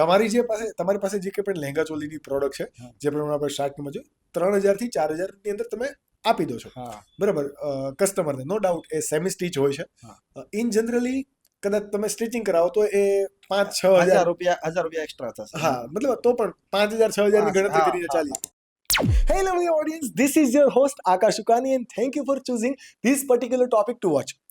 તમારી જે પાસે તમારી પાસે જે કંઈ પણ લહેંગા ચોલીની પ્રોડક્ટ છે જે પ્રમાણે આપણે સ્ટાર્ટમાં જોયું ત્રણ હજારથી ચાર હજારની અંદર તમે આપી દો છો. બરાબર કસ્ટમરને નો ડાઉટ એ સેમી સ્ટીચ હોય છે. ઇન જનરલી કદાચ તમે સ્ટિચિંગ કરાવો તો એ પાંચ છ હજાર રૂપિયા હજાર રૂપિયા એક્સ્ટ્રા થશે. હા મતલબ તો પણ પાંચ હજાર છ હજારની ગણતરી કરીને ચાલી hello my audience this is your host Akash Shukani, and thank you for choosing this particular topic to watch.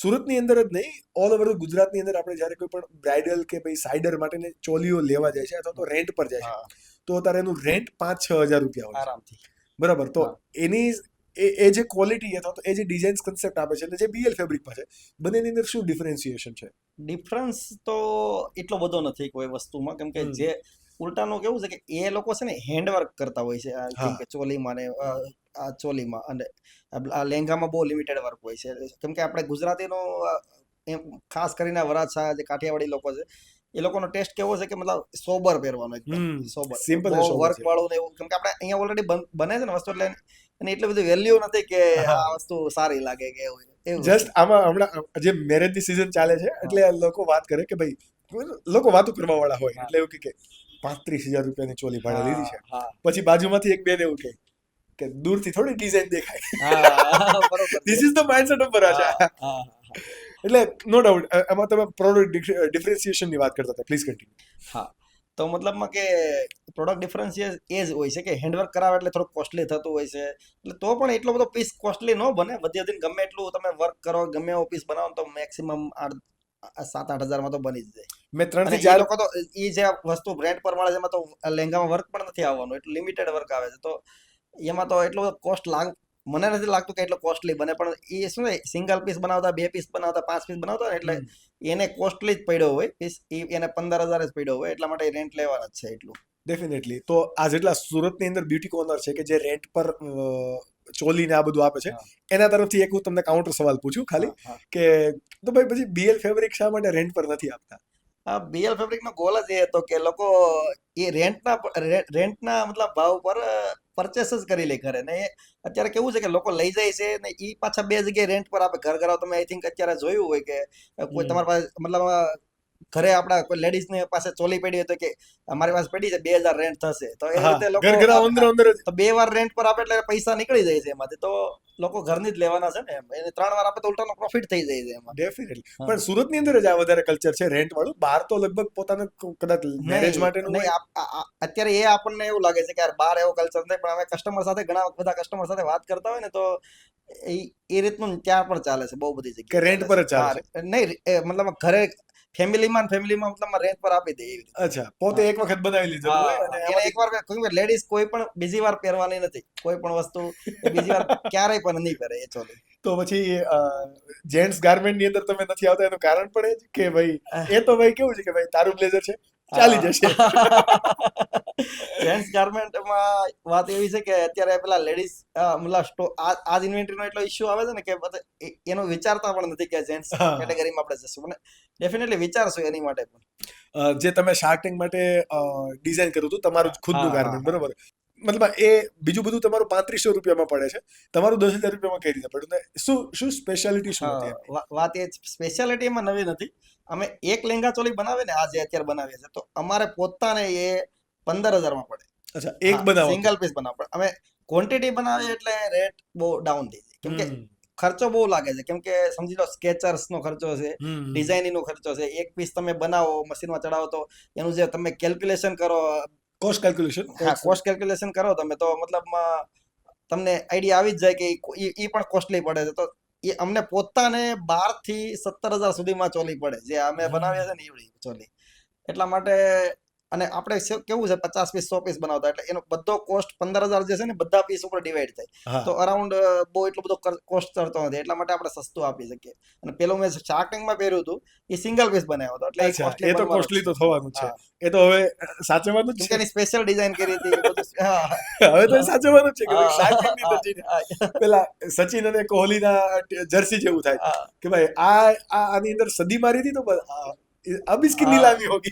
સુરતની અંદર જ નહીં ઓલ ઓવર ગુજરાતની અંદર આપણે જ્યારે કોઈ પણ બ્રાઇડલ કે ભાઈ સાઇડર માટેની ચોલીઓ લેવા જાય છે અથવા તો રેન્ટ પર જાય છે તો અત્યારે એનું રેન્ટ પાંચ છ હજાર રૂપિયા હોય આરામથી. બરાબર તો એની એ એ જે ક્વોલિટી અથવા તો એ જે ડિઝાઇન્સ કન્સેપ્ટ આપે છે અને જે બીએલ ફેબ્રિકમાં છે બંનેની અંદર શું ડિફરન્સિએશન છે? ડિફરન્સ તો એટલો બધો નથી કોઈ વસ્તુમાં કેમ કે જે ઉલટાનું કેવું છે કે એ લોકો છે ને હેન્ડવર્ક કરતા હોય છે. જેમ કે ચોલીમાં ને આ ચોલીમાં અને આ- આ બહુ લિમિટેડ વર્ક હોય છે. કેમ કે આપણે ગુજરાતીનો એમ ખાસ કરીને વરાછ જે કાઠિયાવાડી લોકો છે એ લોકોનો ટેસ્ટ કેવો છે કે મતલબ સોબર પહેરવાનો એકદમ સોબર સિમ્પલ વર્ક વાળો ને એવું કેમ કે આપણે અહીંયા ઓલરેડી બને છે ને વસ્તુ એટલે અને એટલી બધી વેલ્યુ નથી કે આ વસ્તુ સારી લાગે કે એવું જસ્ટ આમાં હમણાં જે મેરેજની સિઝન ચાલે છે એટલે લોકો વાત કરે કે ભાઈ લોકો વાતો કરવા વાળા હોય એટલે એવું કે પાંત્રીસ હજાર રૂપિયાની ચોલી ભાડે લીધી છે. પછી બાજુમાંથી એક બેન એવું કહે કે દૂરથી થોડી ડિઝાઇન દેખાય. This is the mindset of હા. એટલે નો ડાઉટ એમાં તમે પ્રોડક્ટ ડિફરન્સિએશનની વાત કરતા હતા. પ્લીઝ કન્ટિન્યુ હા. તો મતલબમાં કે પ્રોડક્ટ ડિફરન્સ એ જ હોય છે કે હેન્ડવર્ક કરાવે એટલે થોડું કોસ્ટલી થતું હોય છે. એટલે તો પણ એટલો બધો પીસ કોસ્ટલી ન બને. વધી વધીને ગમે એટલું તમે વર્ક કરો ગમે એવો પીસ બનાવો તો મેક્સિમમ આઠ સાત આઠ હજારમાં તો બની જ જાય. મેં ત્રણથી ચાર લોકો તો એ જે વસ્તુ બ્રેન્ડ પર મળે છે એમાં તો લહેંગામાં વર્ક પણ નથી આવવાનું એટલે લિમિટેડ વર્ક આવે છે. તો એમાં તો એટલો કોસ્ટ લાગ મને નથી લાગતું કે એટલો કોસ્ટલી બને પણ એ શું છે સિંગલ પીસ બનાવતા બે પીસ બનાવતા પાંચ પીસ બનાવતા એટલે એને કોસ્ટલી જ પડ્યો હોય પીસ એને પંદર હજાર જ પડ્યો હોય એટલા માટે રેન્ટ લેવાના જ છે એટલું. ડેફિનેટલી તો આ જેટલા સુરતની અંદર બ્યુટી કોર્નર છે કે જે રેન્ટ પર ચોલીને આ બધું આપે છે એના તરફથી એક હું તમને કાઉન્ટર સવાલ પૂછું ખાલી. કે તો ભાઈ પછી બીએલ ફેબ્રિક શા માટે રેન્ટ પર નથી આપતા? બીએલ ફેબ્રિક નો ગોલ જ એ હતો કે લોકો એ રેન્ટના રેન્ટના મતલબ ભાવ પર પરચેસ જ કરી લે ઘરે. ને અત્યારે કેવું છે કે લોકો લઈ જાય છે ને એ પાછા બે જગ્યાએ રેન્ટ પર આપે. ઘર ઘર તમે આઈ થિંક અત્યારે જોયું હોય કે કોઈ તમારા પાસે મતલબ ઘરે આપણા કોઈ લેડીઝ ને પાસે ચોલી પડી હોય તો કે અમારી પાસે પડી છે બે હજાર રેન્ટ થશે. તો એ રીતે લોકો બે વાર રેન્ટ પર આપે એટલે પૈસા નીકળી જાય છે એમાંથી. તો લોકો ઘરની જ લેવાના છે ને એને ત્રણ વાર આપે તો ઉલટાનો પ્રોફિટ થઈ જાય છે એમાં. ડેફિનેટલી. પણ સુરતની અંદર જ આ વધારે કલ્ચર છે રેન્ટ વાળું. બહાર તો લગભગ પોતાનું કદાચ મેરેજ માટે અત્યારે એ આપણને એવું લાગે છે કે યાર બહાર એવો કલ્ચર નથી પણ અમે કસ્ટમર સાથે ઘણા બધા કસ્ટમર સાથે વાત કરતા હોય ને તો એ એ રીતનું ત્યાં પણ ચાલે છે બહુ બધી જગ્યાએ. કે rent પર ચાલે નહીં મતલબ ઘરે ફેમિલીમાં ફેમિલીમાં મતલબ રેન્જ પર આપી દે એવી અચ્છા પોતે એક વખત બનાવી લીધો એને એમાંથી- એકવાર લેડીઝ કોઈ પણ બીજી વાર પહેરવાની નથી. કોઈ પણ વસ્તુ બીજી વાર ક્યારેય પણ નહીં પહેરે એ ચોલી તો પછી જેન્ટ્સ ગાર્મેન્ટની અંદર તમે નથી આવતા એનું કારણ પણ એ જ કે ભાઈ એ તો ભાઈ કેવું છે કે ભાઈ તારું બ્લેઝર છે ચાલી જશે. જેન્ટ્સ ગાર્મેન્ટમાં વાત એવી છે કે અત્યારે પેલા લેડીઝ મતલબ સ્ટો આ આ ઇન્વેન્ટરીનો એટલો ઇશ્યુ આવે છે ને કે એનો વિચારતા પણ નથી કે જેન્ટ્સ કેટેગરીમાં આપણે જશું. પણ ડેફિનેટલી વિચારશું એની માટે પણ. જે તમે શાર્ક ટેન્ક માટે ડિઝાઇન કર્યું હતું તમારું ખુદનું ગાર્મેન્ટ બરોબર? મતલબ એ બીજું બધું તમારું પાંત્રીસો રૂપિયામાં પડે છે. તમારું દસ હજાર રૂપિયામાં કઈ રીતે પડ્યું? શું શું સ્પેશિયાલિટી શું વાત એ સ્પેશિયાલિટી એમાં નવી નથી. અમે એક લેંગા ચોલી બનાવે ને આજે અત્યારે બનાવીએ છીએ તો અમારે પોતાને એ પંદર હજારમાં પડે. અચ્છા એક બનાવો. સિંગલ પીસ બનાવવા પડે અમે ક્વોન્ટિટી બનાવીએ એટલે રેટ બહુ ડાઉન થઈ જાય. કેમ કે ખર્ચો બહુ લાગે છે. કેમ કે સમજી લો સ્કેચર્સ નો ખર્ચો છે ડિઝાઇનિંગ નો ખર્ચો છે. એક પીસ તમે બનાવો મશીનમાં ચડાવો તો એનું જે તમે કેલ્ક્યુલેશન કરો કોસ્ટ કેલ્ક્યુલેશન હા કોસ્ટ કેલ્ક્યુલેશન કરો તમે તો મતલબ તમને આઈડિયા આવી જ જાય કે એ પણ કોસ્ટલી પડે છે. તો એ અમને પોતાને બારથી સત્તર હજાર સુધીમાં ચોલી પડે. જે અમે. બનાવીએ છે ને એવડી ચોલી. એટલા માટે અને આપણે કેવું છે પચાસ પીસ સો પીસ બનાવતા એટલે એનો બધો કોસ્ટ પંદર હજાર જે છે ને બધા પીસ ઉપર ડિવાઈડ થાય. તો અરાઉન્ડ બહુ એટલો બધો કોસ્ટ ચડતો નથી એટલા માટે આપણે સસ્તું આપી શકીએ. અને પેલું મેં શાર્ક ટેન્કમાં પહેર્યું હતું એ સિંગલ પીસ બનાવ્યો હતો એટલે એ તો કોસ્ટલી તો થવાનું છે. એ તો હવે સાચવવાનું છે. એની સ્પેશિયલ ડિઝાઇન કરી હતી હવે તો સાચવવાનું જ છે કે ભાઈ હા, Shark Tank ની હા, ધરતીને હા, પેલા સચિન અને કોહલીના જર્સી જેવું થાય. કે ભાઈ આ આ આની અંદર સદી મારી હતી તો अब इसकी नीलामी होगी